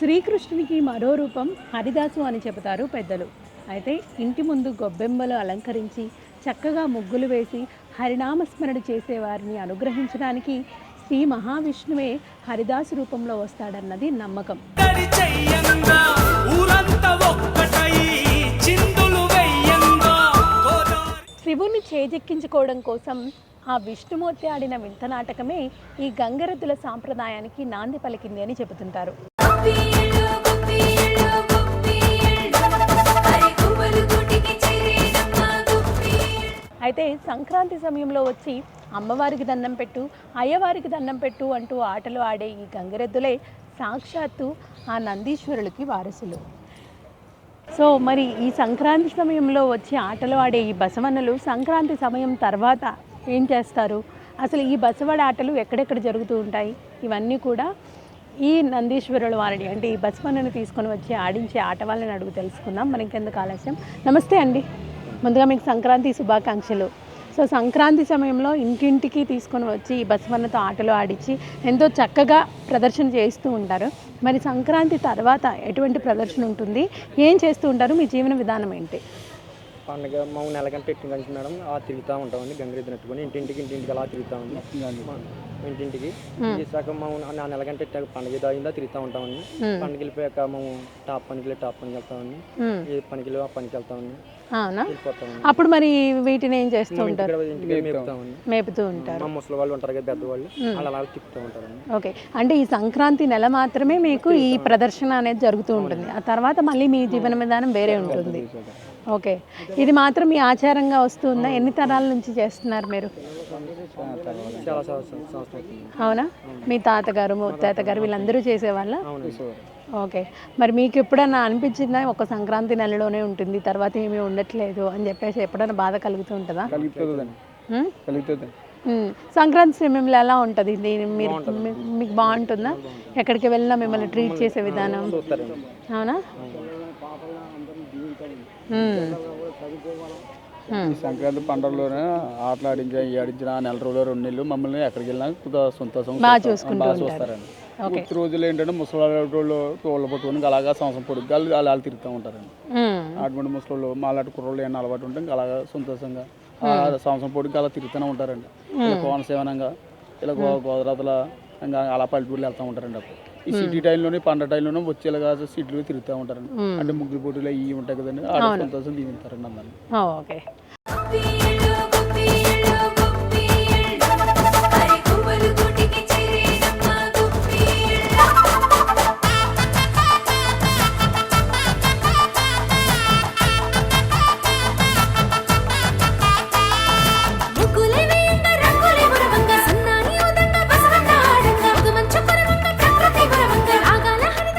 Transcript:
శ్రీకృష్ణునికి మరో రూపం హరిదాసు అని చెబుతారు పెద్దలు. అయితే ఇంటి ముందు గొబ్బెమ్మలు అలంకరించి చక్కగా ముగ్గులు వేసి హరినామస్మరణ చేసే వారిని అనుగ్రహించడానికి శ్రీ మహావిష్ణువే హరిదాసు రూపంలో వస్తాడన్నది నమ్మకం. శివుని చేజెక్కించుకోవడం కోసం ఆ విష్ణుమూర్తి ఆడిన వింత నాటకమే ఈ గంగరెద్దుల సాంప్రదాయానికి నాంది పలికింది అని చెబుతుంటారు. అయితే సంక్రాంతి సమయంలో వచ్చి అమ్మవారికి దండం పెట్టు అయ్యవారికి దండం పెట్టు అంటూ ఆటలు ఆడే ఈ గంగరెద్దులే సాక్షాత్తు ఆ నందీశ్వరులకి వారసులు. సో మరి ఈ సంక్రాంతి సమయంలో వచ్చి ఆటలు ఆడే ఈ బసవన్నలు సంక్రాంతి సమయం తర్వాత ఏం చేస్తారు? అసలు ఈ బసవడ ఆటలు ఎక్కడెక్కడ జరుగుతూ ఉంటాయి? ఇవన్నీ కూడా ఈ నందీశ్వరుల వారిని అంటే ఈ బసవన్నను తీసుకొని వచ్చి ఆడించే ఆట వాళ్ళని అడుగు తెలుసుకుందాం. మనకి ఎందుకు ఆలస్యం? నమస్తే అండి. ముందుగా మీకు సంక్రాంతి శుభాకాంక్షలు. సో సంక్రాంతి సమయంలో ఇంటింటికి తీసుకొని వచ్చి ఈ బసవన్నతో ఆటలు ఆడించి ఎంతో చక్కగా ప్రదర్శన చేస్తూ ఉంటారు. మరి సంక్రాంతి తర్వాత ఎటువంటి ప్రదర్శన ఉంటుంది? ఏం చేస్తూ ఉంటారు? మీ జీవన విధానం ఏంటి? పండగ మా నెల గంట పెట్టిన కంచి మేడం. అలా తిరుగుతూ ఉంటామండి గంగిరెద్దు నెట్టుకొని ఇంటింటికి ఇంటింటికి అలా తిరుగుతామండి మా ఇంటింటికి. తీసాక నా నెల గంట పెట్టాక పండగ దాగిందా తిరుగుతూ ఉంటామండి. పండుగ వెళ్ళిపోయాక మేము టాప్ పనికి వెళ్ళి టాప్ పనికి వెళ్తామండి. ఏ పనికి వెళ్ళి ఆ పనికి వెళ్తామండి. అప్పుడు మరి వీటిని ఏం చేస్తూ ఉంటారు? మేపుతూ. ఉంటారు. మా ముసలి వాళ్ళు ఉంటారు కదా పెద్దవాళ్ళు వాళ్ళు అలా తిప్పుతూ ఉంటారండి. ఓకే. అంటే ఈ సంక్రాంతి నెల మాత్రమే మీకు ఈ ప్రదర్శన అనేది జరుగుతూ ఉంటుంది. ఆ తర్వాత మళ్ళీ మీ జీవన విధానం వేరే ఉంటుంది. ఓకే. ఇది మాత్రం మీ ఆచారంగా వస్తుందా ఎన్ని తరాల నుంచి చేస్తున్నారు మీరు? అవునా? మీ తాతగారు ముత్తాత గారు వీళ్ళందరూ చేసేవాళ్ళ? ఓకే. మరి మీకు ఎప్పుడన్నా అనిపించిందా ఒక సంక్రాంతి నెలలోనే ఉంటుంది తర్వాత ఏమీ ఉండట్లేదు అని చెప్పేసి ఎప్పుడైనా బాధ కలుగుతూ ఉంటుందా. సంక్రాంతి సమయంలో ఎలా ఉంటుంది? దీని మీరు మీకు బాగుంటుందా? ఎక్కడికి వెళ్ళినా మిమ్మల్ని ట్రీట్ చేసే విధానం? అవునా. సంక్రాంతి పండుగలోనే ఆటలు ఆడించిన ఈ ఆడించిన నెల రోజులు రెండు నెలలు మమ్మల్ని ఎక్కడికి వెళ్ళినా సంతోషం బాగా. చూస్తారండి. కొద్ది రోజులు ఏంటంటే ముసలి వాళ్ళు తోళ్ళు పట్టుకొని అలాగా సంవత్సరం పొడుగు వాళ్ళు వాళ్ళు తిరుగుతూ ఉంటారండి. అటువంటి ముసలి మాలాంటి కుర్రోళ్ళు ఏమైనా అలవాటు ఉంటే అలాగా సంతోషంగా సంవత్సరం పొడుగు అలా తిరుగుతూనే ఉంటారండి. కోనసేవనంగా ఇలా గోదరాతల ఇంకా అలా పల్లెటూరులో వెళ్తూ ఉంటారండి అప్పుడు. ఈ సిటీ టైంలోనే పండగ టైంలోనే వచ్చేలాగా సిటీలో తిరుగుతూ ఉంటారండి. అంటే ముగ్గురు పోటీలు ఇవి ఉంటాయి కదండి ఆ సంతోషం దీవిస్తారండి అందరిని. ఓకే.